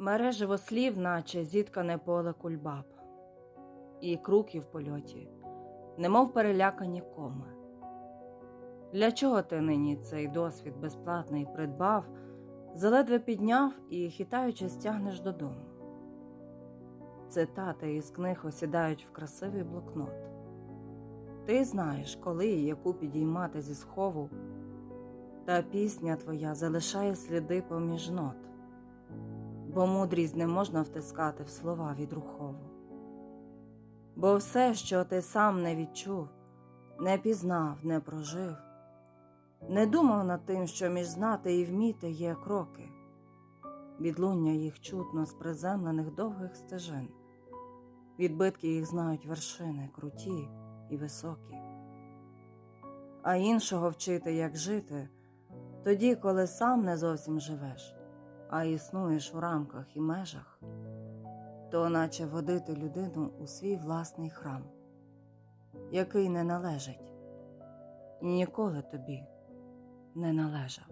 Мережево слів, наче зіткане поле кульбаб, і круки в польоті, немов перелякані коми. Для чого ти нині цей досвід безплатний придбав, заледве підняв і, хитаючи, стягнеш додому? Цитати із книг осідають в красивий блокнот. Ти знаєш, коли і яку підіймати зі схову, та пісня твоя залишає сліди поміж нот, бо мудрість не можна втискати в слова відрухову. Бо все, що ти сам не відчув, не пізнав, не прожив, не думав над тим, що між знати і вміти є кроки, відлуння їх чутно з приземлених довгих стежин, відбитки їх знають вершини круті і високі. А іншого вчити, як жити, тоді, коли сам не зовсім живеш, а існуєш у рамках і межах, то наче водити людину у свій власний храм, який не належить і ніколи тобі не належав.